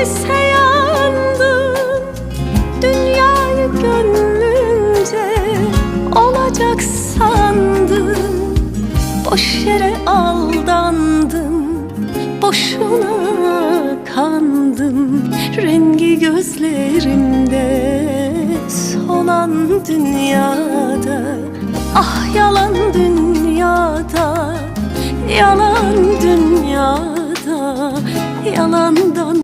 Nefese yandım. Dünyayı gönlümce Olacak sandım. Boş yere aldandım. Boşuna kandım. Rengi gözlerimde Solan dünyada. Ah yalan dünyada. Yalan dünyada. Yalandan